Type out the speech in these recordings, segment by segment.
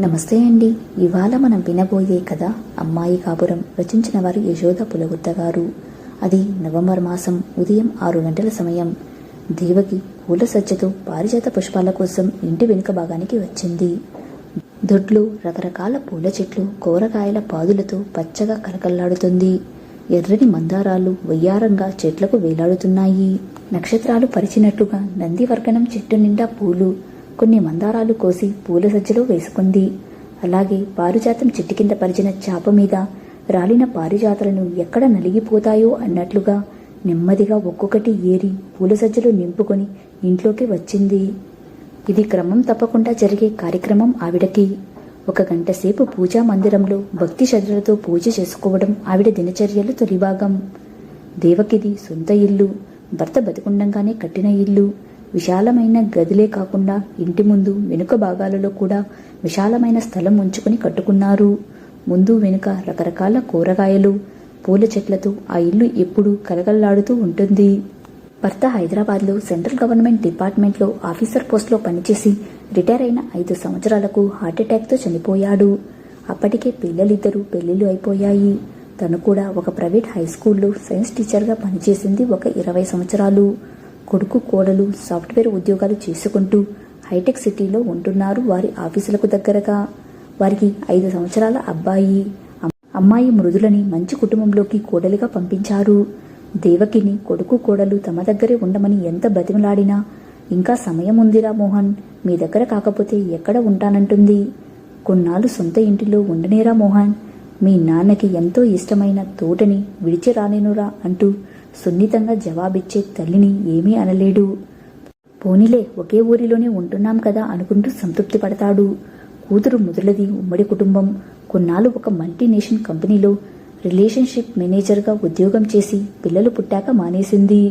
నమస్తే అండి. ఇవాళ మనం వినబోయే కథ అమ్మాయి కాపురం రచించిన వారు యశోద పులగుత్త గారు అది నవంబర్ మాసం ఉదయం ఆరు గంటల సమయం. దేవకి పూల సజ్జతో పారిజాత పుష్పాల కోసం ఇంటి వెనుక భాగానికి వచ్చింది. దొడ్లు రకరకాల పూల చెట్లు కూరగాయల పాదులతో పచ్చగా కలకల్లాడుతుంది ఎర్రని మందారాలు వయ్యారంగా చెట్లకు వేలాడుతున్నాయి. నక్షత్రాలు పరిచినట్లుగా నందివర్గణం చెట్టు నిండా పూలు కొన్ని మందారాలు కోసి పూల సజ్జలో వేసుకుంది. అలాగే పారిజాతం చెట్టు కింద పరిచిన చాప మీద రాలిన పారిజాతలను ఎక్కడ నలిగిపోతాయో అన్నట్లుగా నెమ్మదిగా ఒక్కొక్కటి ఏరి పూల సజ్జలు నింపుకొని ఇంట్లోకి వచ్చింది. ఇది క్రమం తప్పకుండా జరిగే కార్యక్రమం ఆవిడకి. ఒక గంట సేపు పూజా మందిరంలో భక్తి శ్రద్ధలతో పూజ చేసుకోవడం ఆవిడ దినచర్యలు తొలిభాగం. దేవకిది సొంత ఇల్లు భర్త బతికుండంగానే కట్టిన ఇల్లు విశాలమైన గదిలే కాకుండా ఇంటి ముందు వెనుక భాగాలలో కూడా విశాలమైన స్థలం ఉంచుకుని కట్టుకున్నారు. ముందు వెనుక రకరకాల కూరగాయలు పూల చెట్లతో ఆ ఇల్లు ఎప్పుడూ కలగల్లాడుతూ ఉంటుంది. భర్త హైదరాబాద్లో సెంట్రల్ గవర్నమెంట్ డిపార్ట్మెంట్లో ఆఫీసర్ పోస్ట్లో పనిచేసి రిటైర్ అయిన ఐదు సంవత్సరాలకు హార్ట్అటాక్తో చనిపోయాడు. అప్పటికే పిల్లలిద్దరూ పెళ్ళిళ్ళు అయిపోయాయి. తను కూడా ఒక ప్రైవేట్ హై స్కూల్లో సైన్స్ టీచర్గా పనిచేసింది ఒక ఇరవై సంవత్సరాలు. కొడుకు కోడలు సాఫ్ట్వేర్ ఉద్యోగాలు చేసుకుంటూ హైటెక్ సిటీలో ఉంటున్నారు వారి ఆఫీసులకు దగ్గరగా. వారికి ఐదు సంవత్సరాల అబ్బాయి అమ్మాయి మృదులని మంచి కుటుంబంలోకి కోడలిగా పంపించారు. దేవకిని కొడుకు కోడలు తమ దగ్గరే ఉండమని ఎంత బతిమలాడినా ఇంకా సమయం ఉందిరా మోహన్ మీ దగ్గర కాకపోతే ఎక్కడ ఉంటానంటుంది? కొన్నాళ్ళు సొంత ఇంటిలో ఉండనేరా మోహన్ మీ నాన్నకి ఎంతో ఇష్టమైన తోటని విడిచి రానేనురా అంటూ సున్నితంగా జవాబిచ్చే తల్లిని ఏమీ అనలేడు. పోనీలే ఒకే ఊరిలోనే ఉంటున్నాం కదా అనుకుంటూ సంతృప్తి పడతాడు. కూతురు ముదులది ఉమ్మడి కుటుంబం. కొన్నాళ్ళు ఒక మల్టీనేషనల్ కంపెనీలో రిలేషన్షిప్ మేనేజర్గా ఉద్యోగం చేసి పిల్లలు పుట్టాక మానేసింది.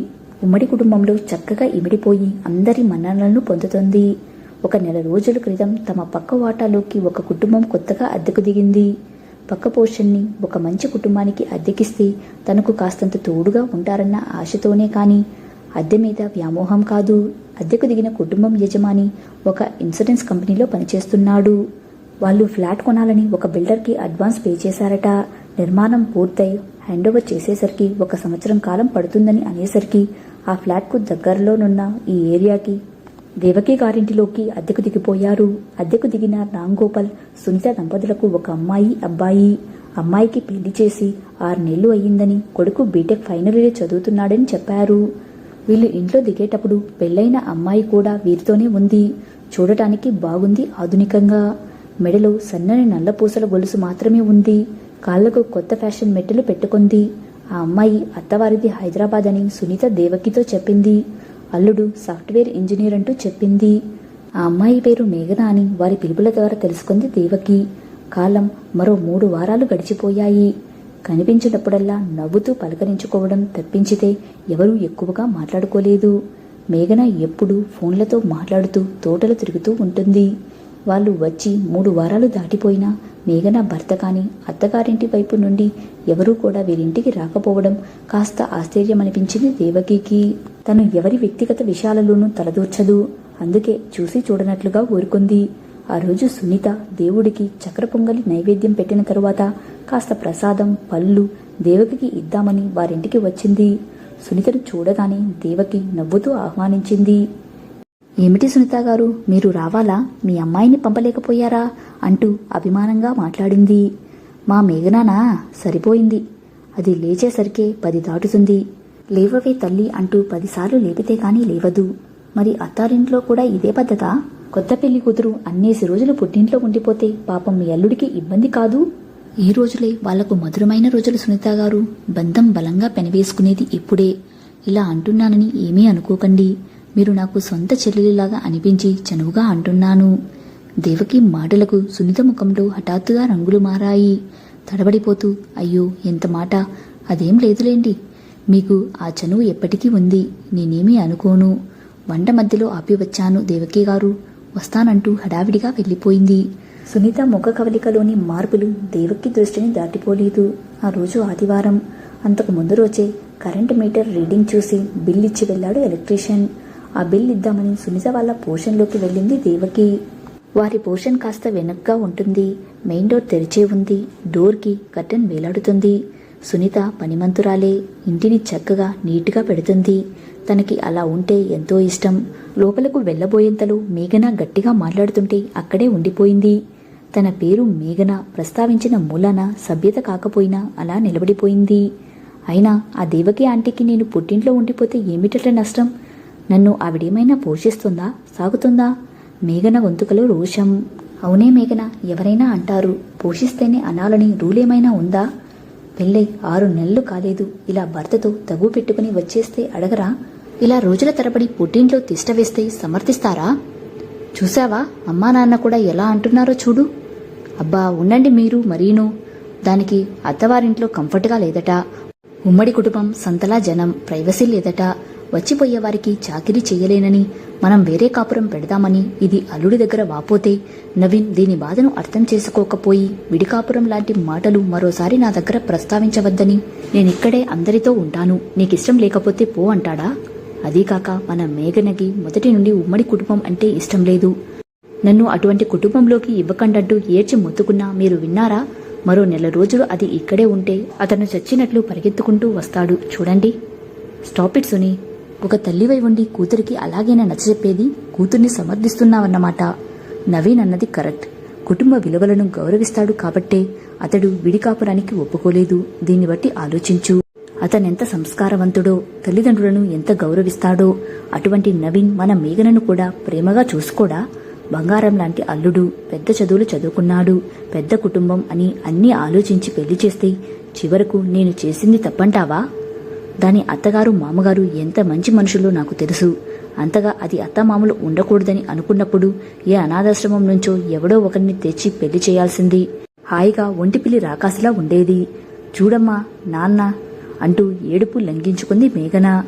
ఉమ్మడి కుటుంబంలో చక్కగా ఇమిడిపోయి అందరి మన్ననలను పొందుతుంది. ఒక నెల రోజుల క్రితం తమ పక్క వాటాలోకి ఒక కుటుంబం కొత్తగా అద్దెకు దిగింది. పక్క పోర్షన్ని ఒక మంచి కుటుంబానికి అద్దెకిస్తే తనకు కాస్తంత తోడుగా ఉంటారన్న ఆశతోనే కానీ అద్దె మీద వ్యామోహం కాదు. అద్దెకు దిగిన కుటుంబం యజమాని ఒక ఇన్సూరెన్స్ కంపెనీలో పనిచేస్తున్నాడు. వాళ్ళు ఫ్లాట్ కొనాలని ఒక బిల్డర్కి అడ్వాన్స్ పే చేశారట. నిర్మాణం పూర్తయి హ్యాండ్ ఓవర్ చేసేసరికి ఒక సంవత్సరం కాలం పడుతుందని అనేసరికి ఆ ఫ్లాట్కు దగ్గరలోనున్న ఈ ఏరియాకి దేవకి గారింటిలోకి అద్దెకు దిగిపోయారు. అద్దెకు దిగిన రాంగోపాల్ సునీత దంపతులకు ఒక అమ్మాయి అబ్బాయి అమ్మాయికి పెళ్ళి చేసి ఆరు నెలలు అయ్యిందని కొడుకు బీటెక్ ఫైనల్ ఇయర్ చదువుతున్నాడని చెప్పారు. వీళ్ళు ఇంట్లో దిగేటప్పుడు పెళ్ళైన అమ్మాయి కూడా వీరితోనే ఉంది. చూడటానికి బాగుంది ఆధునికంగా. మెడలో సన్నని నల్లపూసల గొలుసు మాత్రమే ఉంది. కాళ్ళకు కొత్త ఫ్యాషన్ మెట్టెలు పెట్టుకుంది. ఆ అమ్మాయి అత్తవారిది హైదరాబాద్ అని సునీత దేవకితో చెప్పింది. అల్లుడు సాఫ్ట్వేర్ ఇంజనీర్ అంటూ చెప్పింది. ఆ అమ్మాయి పేరు మేఘన అని వారి పిలుపుల ద్వారా తెలుసుకుంది దేవకి. కాలం మరో మూడు వారాలు గడిచిపోయాయి. కనిపించినప్పుడల్లా నవ్వుతూ పలకరించుకోవడం తప్పించితే ఎవరూ ఎక్కువగా మాట్లాడుకోలేదు. మేఘన ఎప్పుడూ ఫోన్లతో మాట్లాడుతూ తోటలు తిరుగుతూ ఉంటుంది. వాళ్ళు వచ్చి మూడు వారాలు దాటిపోయినా మేఘన భర్త కానీ అత్తగారింటి వైపు నుండి ఎవరూ కూడా వీరింటికి రాకపోవడం కాస్త ఆశ్చర్యమనిపించింది దేవకికి. తను ఎవరి వ్యక్తిగత విషయాలలోనూ తలదూర్చదు. అందుకే చూసి చూడనట్లుగా ఊరుకుంది. ఆ రోజు సునీత దేవుడికి చక్ర పొంగలి నైవేద్యం పెట్టిన తరువాత కాస్త ప్రసాదం పళ్ళు దేవకికి ఇద్దామని వారింటికి వచ్చింది. సునీతను చూడగానే దేవకి నవ్వుతూ ఆహ్వానించింది. ఏమిటి సునీత గారు? మీరు రావాలా? మీ అమ్మాయిని పంపలేకపోయారా? అంటూ అభిమానంగా మాట్లాడింది. మా మేఘనానా? సరిపోయింది. అది లేచేసరికే పది దాటుతుంది. లేవవే తల్లి అంటూ పదిసార్లు లేపితే కానీ లేవదు. మరి అత్తారింట్లో కూడా ఇదే పద్ధతా? కొత్త పెళ్ళి కూతురు అన్నేసి రోజులు పుట్టింట్లో ఉండిపోతే పాపం మీ అల్లుడికి ఇబ్బంది కాదు? ఈ రోజులే వాళ్ళకు మధురమైన రోజులు సునీత గారు. బంధం బలంగా పెనవేసుకునేది ఇప్పుడే. ఇలా అంటున్నానని ఏమీ అనుకోకండి. మీరు నాకు సొంత చెల్లెలిలాగా అనిపించి చనువుగా అంటున్నాను. దేవకి మాటలకు సునీత ముఖంలో హఠాత్తుగా రంగులు మారాయి. తడబడిపోతూ అయ్యో ఎంత మాట? అదేం లేదులేండి. మీకు ఆ చనువు ఎప్పటికీ ఉంది. నేనేమీ అనుకోను. వంట మధ్యలో ఆపి వచ్చాను దేవకి గారు. వస్తానంటూ హడావిడిగా వెళ్ళిపోయింది. సునీత ముఖ కవలికలోని మార్పులు దేవకి దృష్టిని దాటిపోలేదు. ఆ రోజు ఆదివారం. అంతకు ముందు రోజే కరెంట్ మీటర్ రీడింగ్ చూసి బిల్ ఇచ్చి వెళ్ళాడు ఎలక్ట్రీషియన్. ఆ బిల్ ఇద్దామని సునీత వాళ్ళ పోర్షన్లోకి వెళ్ళింది దేవకి. వారి పోర్షన్ కాస్త వెనక్గా ఉంటుంది. మెయిన్ డోర్ తెరిచే ఉంది. డోర్కి కర్టెన్ వేలాడుతుంది. సునీత పనిమంతురాలే. ఇంటిని చక్కగా నీట్గా పెడుతుంది. తనకి అలా ఉంటే ఎంతో ఇష్టం. లోపలకు వెళ్ళబోయేంతలో మేఘన గట్టిగా మాట్లాడుతుంటే అక్కడే ఉండిపోయింది. తన పేరు మేఘన ప్రస్తావించిన మూలాన సభ్యత కాకపోయినా అలా నిలబడిపోయింది. అయినా ఆ దేవకి ఆంటీకి నేను పుట్టింట్లో ఉండిపోతే ఏమిటట్ల నష్టం? నన్ను ఆవిడేమైనా పోషిస్తుందా? సాగుతుందా? మేఘన గొంతుకలో రోషం. అవునే మేఘన ఎవరైనా అంటారు పోషిస్తేనే అనాలని రూల్ ఏమైనా ఉందా? పెళ్ళై ఆరు నెలలు కాలేదు ఇలా భర్తతో తగు పెట్టుకుని వచ్చేస్తే అడగరా? ఇలా రోజుల తరబడి పుట్టింట్లో తిష్టవేస్తే సమర్థిస్తారా? చూశావా అమ్మా నాన్న కూడా ఎలా అంటున్నారో చూడు. అబ్బా ఉండండి మీరు మరీను. దానికి అత్తవారింట్లో కంఫర్ట్గా లేదట. ఉమ్మడి కుటుంబం సంతలా జనం ప్రైవసీ లేదట. వచ్చిపోయేవారికి చాకిరీ చేయలేనని మనం వేరే కాపురం పెడదామని ఇది అల్లుడి దగ్గర వాపోతే నవీన్ దీని బాధను అర్థం చేసుకోకపోయి విడికాపురం లాంటి మాటలు మరోసారి నా దగ్గర ప్రస్తావించవద్దని నేనిక్కడే అందరితో ఉంటాను నీకిష్టం లేకపోతే పో అంటాడా? అదీకాక మన మేఘనకి మొదటి నుండి ఉమ్మడి కుటుంబం అంటే ఇష్టం లేదు. నన్ను అటువంటి కుటుంబంలోకి ఇవ్వకండంటూ ఏడ్చి మొత్తుకున్నా మీరు విన్నారా? మరో నెల రోజులు అది ఇక్కడే ఉంటే అతను చచ్చినట్లు పరిగెత్తుకుంటూ వస్తాడు. చూడండి. స్టాప్ ఇట్ సునీ ఒక తల్లివై ఉండి కూతురికి అలాగైనా నచ్చజెప్పేది కూతుర్ని సమర్థిస్తున్నావన్నమాట. నవీన్ అన్నది కరెక్ట్. కుటుంబ విలువలను గౌరవిస్తాడు కాబట్టే అతడు విడికాపురానికి ఒప్పుకోలేదు. దీన్ని బట్టి ఆలోచించు. అతనెంత సంస్కారవంతుడో తల్లిదండ్రులను ఎంత గౌరవిస్తాడో అటువంటి నవీన్ మన మేఘనను కూడా ప్రేమగా చూసుకోడా? బంగారం లాంటి అల్లుడు పెద్ద చదువులు చదువుకున్నాడు పెద్ద కుటుంబం అని అన్నీ ఆలోచించి పెళ్ళి చేస్తే చివరకు నేను చేసింది తప్పంటావా? దాని అత్తగారు మామగారు ఎంత మంచి మనుషులో నాకు తెలుసు. అంతగా అది అత్తమామలు ఉండకూడదని అనుకున్నప్పుడు ఏ అనాథాశ్రమం నుంచో ఎవడో ఒకరిని తెచ్చి పెళ్ళి చేయాల్సింది. హాయిగా ఒంటిపిల్లి రాకాసిలా ఉండేది. చూడమ్మా నాన్న అంటూ ఏడుపు లంఘించుకుంది మేఘన.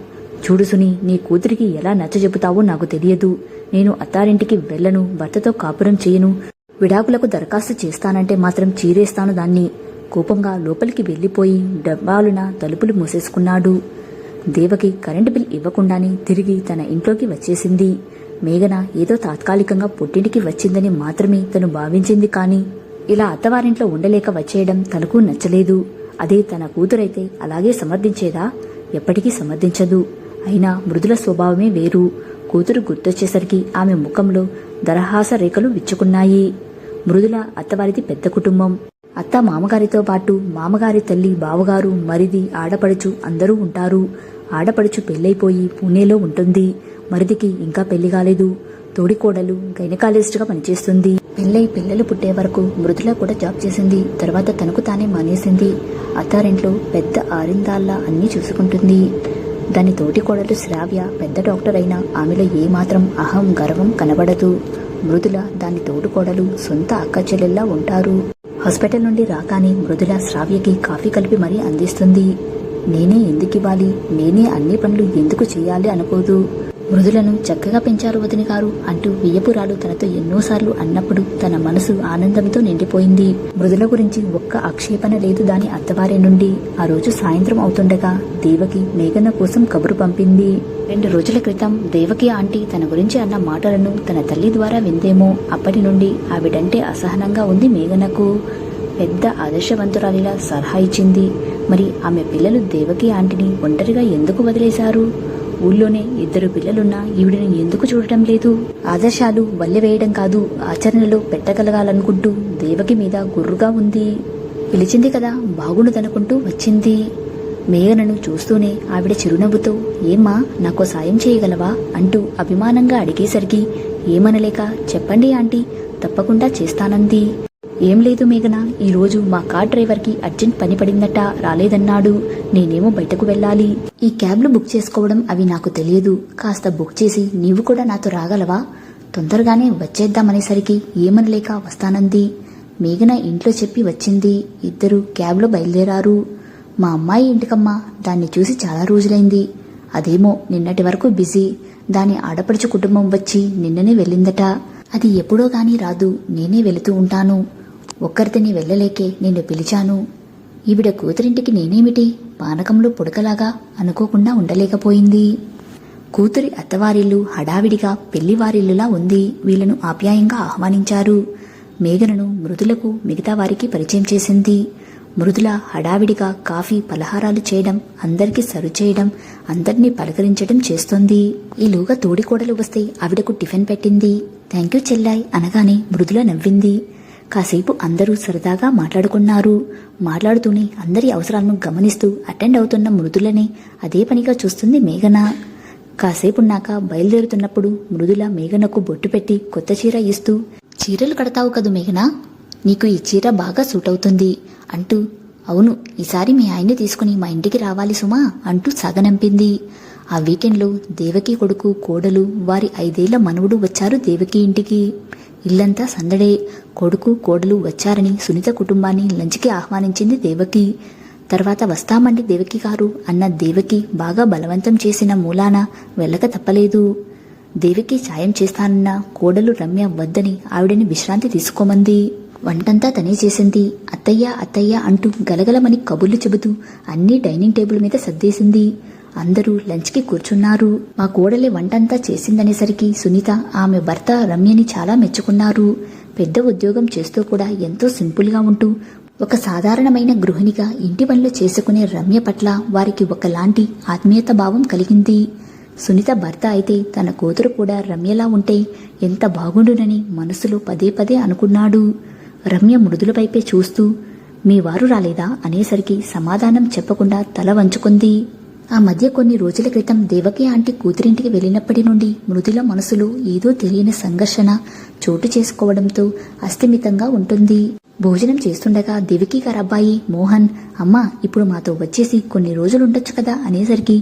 చూడు సుని నీ కూతురికి ఎలా నచ్చజెపుతావో నాకు తెలియదు. నేను అత్తారింటికి వెళ్ళను భర్తతో కాపురం చేయను. విడాకులకు దరఖాస్తు చేస్తానంటే మాత్రం చీరేస్తాను దాన్ని. కోపంగా లోపలికి వెళ్ళిపోయి డబ్బాలున తలుపులు మూసేసుకున్నాడు. దేవకి కరెంటు బిల్ ఇవ్వకుండానే తిరిగి తన ఇంట్లోకి వచ్చేసింది. మేఘన ఏదో తాత్కాలికంగా పుట్టింటికి వచ్చిందని మాత్రమే తను భావించింది కాని ఇలా అత్తవారింట్లో ఉండలేక వచ్చేయడం తనకు నచ్చలేదు. అదే తన కూతురైతే అలాగే సమర్థించేదా? ఎప్పటికీ సమర్థించదు. అయినా మృదుల స్వభావమే వేరు. కూతురు గుర్తొచ్చేసరికి ఆమె ముఖంలో దరహాస రేఖలు విచ్చుకున్నాయి. మృదుల అత్తవారిది పెద్ద కుటుంబం. అత్త మామగారితో పాటు మామగారి తల్లి బావగారు మరిది ఆడపడుచు అందరూ ఉంటారు. ఆడపడుచు పెళ్ళైపోయి పూణేలో ఉంటుంది. మరిదికి ఇంకా పెళ్ళి కాలేదు. తోడికోడలు గైనకాలజిస్ట్గా పనిచేస్తుంది. పెళ్ళై పిల్లలు పుట్టే వరకు మృదుల కూడా జాబ్ చేసింది. తర్వాత తనకు తానే మానేసింది. అత్తారింట్లో పెద్ద ఆరిందాల్లా అన్నీ చూసుకుంటుంది. దాని తోటి కోడలు శ్రావ్య పెద్ద డాక్టర్ అయినా ఆమెలో ఏమాత్రం అహం గర్వం కనబడదు. మృదుల దాని తోడుకోడలు సొంత అక్కచెల్లెల్లా ఉంటారు. హాస్పిటల్ నుండి రాగానే మృదుల శ్రావ్యకి కాఫీ కలిపి మరీ అందిస్తుంది. నేనే ఎందుకు ఇవ్వాలి నేనే అన్ని పనులు ఎందుకు చేయాలి అనుకోదు. మృదులను చక్కగా పెంచారు వదిన గారు అంటూ వియ్యపురాలు తనతో ఎన్నోసార్లు అన్నప్పుడు తన మనసు ఆనందంతో నిండిపోయింది. మృదుల గురించి ఒక్క ఆక్షేపణ లేదు దాని అత్తవారి నుండి. ఆ రోజు సాయంత్రం అవుతుండగా దేవకి మేఘన కోసం కబురు పంపింది. రెండు రోజుల క్రితం దేవకి ఆంటీ తన గురించి అన్న మాటలను తన తల్లి ద్వారా విందేమో. అప్పటి నుండి ఆవిడంటే అసహనంగా ఉంది మేఘనకు. పెద్ద ఆదర్శవంతురాలిలా సలహా ఇచ్చింది. మరి ఆమె పిల్లలు దేవకి ఆంటీని ఒంటరిగా ఎందుకు వదిలేశారు? ఊళ్ళోనే ఇద్దరు పిల్లలున్నా ఈవిడని ఎందుకు చూడటం లేదు? ఆదర్శాలు వల్లెవేయడం కాదు ఆచరణలో పెట్టగలగాలనుకుంటూ దేవకి మీద గుర్రుగా ఉంది. పిలిచింది కదా బాగుండదనుకుంటూ వచ్చింది. మేఘనను చూస్తూనే ఆవిడ చిరునవ్వుతో ఏమ్మా నాకో సాయం చేయగలవా? అంటూ అభిమానంగా అడిగేసరికి ఏమనలేక చెప్పండి ఆంటీ తప్పకుండా చేస్తానంది. ఏం లేదు మేఘన ఈరోజు మా కార్ డ్రైవర్కి అర్జెంట్ పని పడిందట రాలేదన్నాడు. నేనేమో బయటకు వెళ్ళాలి. ఈ క్యాబ్లు బుక్ చేసుకోవడం అవి నాకు తెలియదు. కాస్త బుక్ చేసి నీవు కూడా నాతో రాగలవా? తొందరగానే వచ్చేద్దామనేసరికి ఏమనలేక వస్తానంది. మేఘన ఇంట్లో చెప్పి వచ్చింది. ఇద్దరు క్యాబ్లో బయలుదేరారు. మా అమ్మాయి ఇంటికమ్మా దాన్ని చూసి చాలా రోజులైంది. అదేమో నిన్నటి వరకు బిజీ. దాని ఆడపడుచు కుటుంబం వచ్చి నిన్ననే వెళ్ళిందట. అది ఎప్పుడో గాని రాదు. నేనే వెళుతూ ఉంటాను. ఒక్కరిదని వెళ్ళలేకే నిన్ను పిలిచాను. ఈవిడ కూతురింటికి నేనేమిటి? పానకంలో పుడకలాగా అనుకోకుండా ఉండలేకపోయింది. కూతురి అత్తవారిల్లు హడావిడిగా పెళ్ళివారిల్లులా ఉంది. వీళ్ళను ఆప్యాయంగా ఆహ్వానించారు. మేఘనను మృదులకు మిగతా వారికి పరిచయం చేసింది. మృదుల హడావిడిగా కాఫీ పలహారాలు చేయడం అందరికీ సరు చేయడం అందరినీ పలకరించడం చేస్తోంది. ఈలోగా తోడికోడలు వస్తే ఆవిడకు టిఫిన్ పెట్టింది. థ్యాంక్ యూ చెల్లాయ్ అనగానే మృదుల నవ్వింది. కాసేపు అందరూ సరదాగా మాట్లాడుకున్నారు. మాట్లాడుతూనే అందరి అవసరాలను గమనిస్తూ అటెండ్ అవుతున్న మృదులని అదే పనిగా చూస్తుంది మేఘన. కాసేపున్నాక బయలుదేరుతున్నప్పుడు మృదుల మేఘనకు బొట్టు పెట్టి కొత్త చీర ఇస్తూ చీరలు కడతావు కదూ మేఘన? నీకు ఈ చీర బాగా సూట్ అవుతుంది అంటూ అవును ఈసారి మీ ఆయన్ని తీసుకుని మా ఇంటికి రావాలి సుమా అంటూ సాగనంపింది. ఆ వీకెండ్లో దేవకి కొడుకు కోడలు వారి ఐదేళ్ళ మనవుడు వచ్చారు దేవకి ఇంటికి. ఇల్లంతా సందడే కొడుకు కోడలు వచ్చారని సునీత కుటుంబాన్ని లంచ్కి ఆహ్వానించింది దేవకి. తర్వాత వస్తామండి దేవకి గారు అన్న దేవకి బాగా బలవంతం చేసిన మూలాన వెళ్ళక తప్పలేదు. దేవికి సాయం చేస్తానన్న కోడలు రమ్య వద్దని ఆవిడని విశ్రాంతి తీసుకోమంది. వంటంతా తనే చేసింది. అత్తయ్య అత్తయ్య అంటూ గలగలమని కబుర్లు చెబుతూ అన్నీ డైనింగ్ టేబుల్ మీద సర్దేసింది. అందరూ లంచ్కి కూర్చున్నారు. మా కోడలే వంటంతా చేసిందనేసరికి సునీత ఆమె భర్త రమ్యని చాలా మెచ్చుకున్నారు. పెద్ద ఉద్యోగం చేస్తూ కూడా ఎంతో సింపుల్గా ఉంటూ ఒక సాధారణమైన గృహిణిగా ఇంటి పనులు చేసుకునే రమ్య పట్ల వారికి ఒకలాంటి ఆత్మీయత భావం కలిగింది. సునీత భర్త అయితే తన కూతురు కూడా రమ్యలా ఉంటే ఎంత బాగుండునని మనసులో పదే పదే అనుకున్నాడు. రమ్య మృదుల వైపే చూస్తూ మీ వారు రాలేదా? అనేసరికి సమాధానం చెప్పకుండా తల వంచుకుంది. ఆ మధ్య కొన్ని రోజుల క్రితం దేవకి ఆంటీ కూతురింటికి వెళ్ళినప్పటి నుండి మృదుల మనసులో ఏదో తెలియని సంఘర్షణ చోటు చేసుకోవడంతో అస్థిమితంగా ఉంటుంది. భోజనం చేస్తుండగా దేవికి గారబ్బాయి మోహన్ అమ్మా ఇప్పుడు మాతో వచ్చేసి కొన్ని రోజులుండొచ్చు కదా అనేసరికి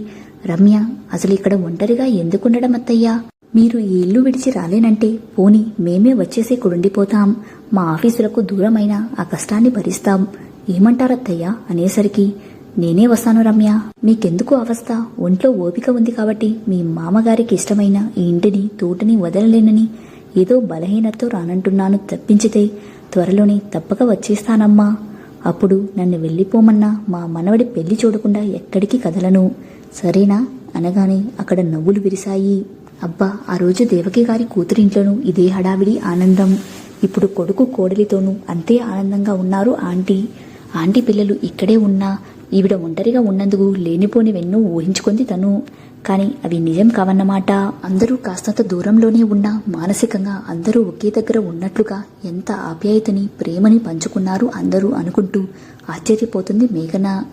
రమ్య అసలు ఇక్కడ ఒంటరిగా ఎందుకుండడం అత్తయ్యా? మీరు ఈ ఇల్లు విడిచి రాలేనంటే పోని మేమే వచ్చేసి కుడుండిపోతాం మా ఆఫీసులకు దూరమైన ఆ కష్టాన్ని భరిస్తాం. ఏమంటారత్తయ్యా? అనేసరికి నేనే వస్తాను రమ్య. మీకెందుకు అవస్థ? ఒంట్లో ఓపిక ఉంది కాబట్టి మీ మామగారికి ఇష్టమైన ఈ ఇంటిని తోటని వదలలేనని ఏదో బలహీనతో రానంటున్నాను తప్పించితే త్వరలోనే తప్పక వచ్చేస్తానమ్మా. అప్పుడు నన్ను వెళ్ళిపోమన్నా మా మనవడి పెళ్ళి చూడకుండా ఎక్కడికి కదలను. సరేనా? అనగానే అక్కడ నవ్వులు విరిశాయి. అబ్బా ఆ రోజు దేవకి గారి కూతురింట్లోనూ ఇదే హడావిడి ఆనందం. ఇప్పుడు కొడుకు కోడలితోనూ అంతే ఆనందంగా ఉన్నారు ఆంటీ. ఆంటీ పిల్లలు ఇక్కడే ఉన్నా ఈవిడ ఒంటరిగా ఉన్నందుకు లేనిపోనివెన్నో ఊహించుకుంది తను. కాని అవి నిజం కావన్నమాట. అందరూ కాస్తంత దూరంలోనే ఉన్నా మానసికంగా అందరూ ఒకే దగ్గర ఉన్నట్లుగా ఎంత ఆప్యాయతని ప్రేమని పంచుకున్నారు అందరూ అనుకుంటూ ఆశ్చర్యపోతుంది మేఘన.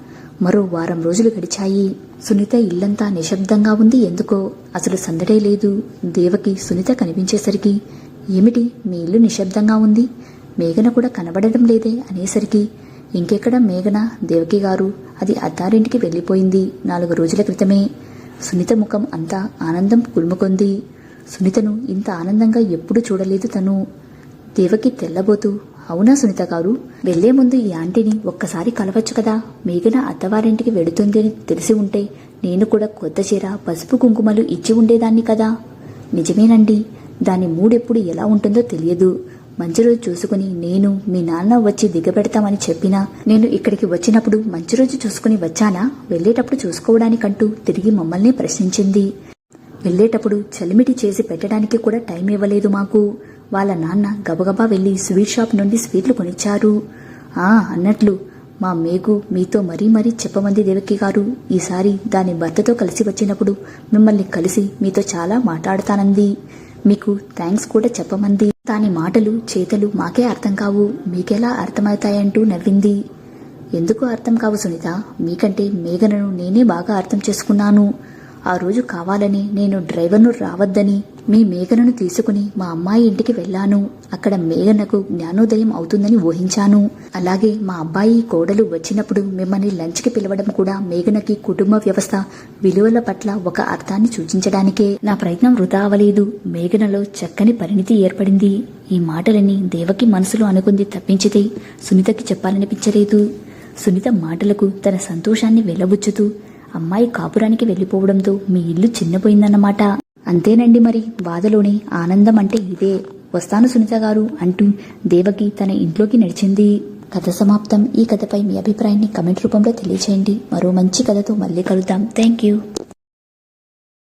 మరో వారం రోజులు గడిచాయి. సునీత ఇల్లంతా నిశ్శబ్దంగా ఉంది. ఎందుకో అసలు సందడే లేదు. దేవకి సునీత కనిపించేసరికి ఏమిటి మీ ఇల్లు నిశ్శబ్దంగా ఉంది? మేఘన కూడా కనబడడం లేదే అనేసరికి ఇంకెక్కడ మేఘన దేవకి గారు? అది అత్తారింటికి వెళ్ళిపోయింది నాలుగు రోజుల క్రితమే. సునీత ముఖం అంతా ఆనందం కులుముకొంది. సునీతను ఇంత ఆనందంగా ఎప్పుడు చూడలేదు తను. దేవకి తెల్లబోతూ అవునా సునీత గారు? వెళ్ళే ముందు ఈ ఆంటీని ఒక్కసారి కలవచ్చు కదా? మేఘన అత్తవారింటికి వెడుతుంది అని తెలిసి ఉంటే నేను కూడా కొత్త చీర పసుపు కుంకుమలు ఇచ్చి ఉండేదాన్ని కదా. నిజమేనండి దాని మూడెప్పుడు ఎలా ఉంటుందో తెలియదు. మంచి రోజు చూసుకుని నేను మీ నాన్న వచ్చి దిగబెడతామని చెప్పినా నేను ఇక్కడికి వచ్చినప్పుడు మంచి రోజు చూసుకుని వచ్చానా? వెళ్ళేటప్పుడు చూసుకోవడానికంటూ తిరిగి మమ్మల్ని ప్రశ్నించింది. వెళ్ళేటప్పుడు చలిమిటి చేసి పెట్టడానికి కూడా టైం ఇవ్వలేదు మాకు. వాళ్ళ నాన్న గబగబా వెళ్ళి స్వీట్ షాప్ నుండి స్వీట్లు కొనిచ్చారు. ఆ అన్నట్లు మా మేఘు మీతో మరీ మరీ చెప్పమంది దేవకి గారు. ఈసారి దాని భర్తతో కలిసి వచ్చినప్పుడు మిమ్మల్ని కలిసి మీతో చాలా మాట్లాడతానంది. మీకు థ్యాంక్స్ కూడా చెప్పమంది. దాని మాటలు చేతలు మాకే అర్థం కావు. మీకెలా అర్థమవుతాయంటూ నవ్వింది. ఎందుకు అర్థం కావు సునీత? మీకంటే మేఘనను నేనే బాగా అర్థం చేసుకున్నాను. ఆ రోజు కావాలని నేను డ్రైవర్ను రావద్దని మీ మేఘనను తీసుకుని మా అమ్మాయి ఇంటికి వెళ్ళాను. అక్కడ మేఘనకు జ్ఞానోదయం అవుతుందని ఊహించాను. అలాగే మా అబ్బాయి కోడలు వచ్చినప్పుడు మిమ్మల్ని లంచ్కి పిలవడం కూడా మేఘనకి కుటుంబ వ్యవస్థ విలువల పట్ల ఒక అర్థాన్ని సూచించడానికే. నా ప్రయత్నం వృధా అవలేదు మేఘనలో చక్కని పరిణితి ఏర్పడింది. ఈ మాటలని దేవకి మనసులో అనుకుంది తప్పించితే సునీతకి చెప్పాలనిపించలేదు. సునీత మాటలకు తన సంతోషాన్ని వెలబుచ్చుతూ అమ్మాయి కాపురానికి వెళ్ళిపోవడంతో మీ ఇల్లు చిన్నపోయిందన్నమాట. అంతేనండి మరి. బాధలోనే ఆనందం అంటే ఇదే. వస్తాను సునీత గారు అంటూ దేవకి తన ఇంట్లోకి నడిచింది. కథ సమాప్తం. ఈ కథపై మీ అభిప్రాయాన్ని కమెంట్ రూపంలో తెలియచేయండి. మరో మంచి కథతో మళ్ళీ కలుద్దాం. Thank you.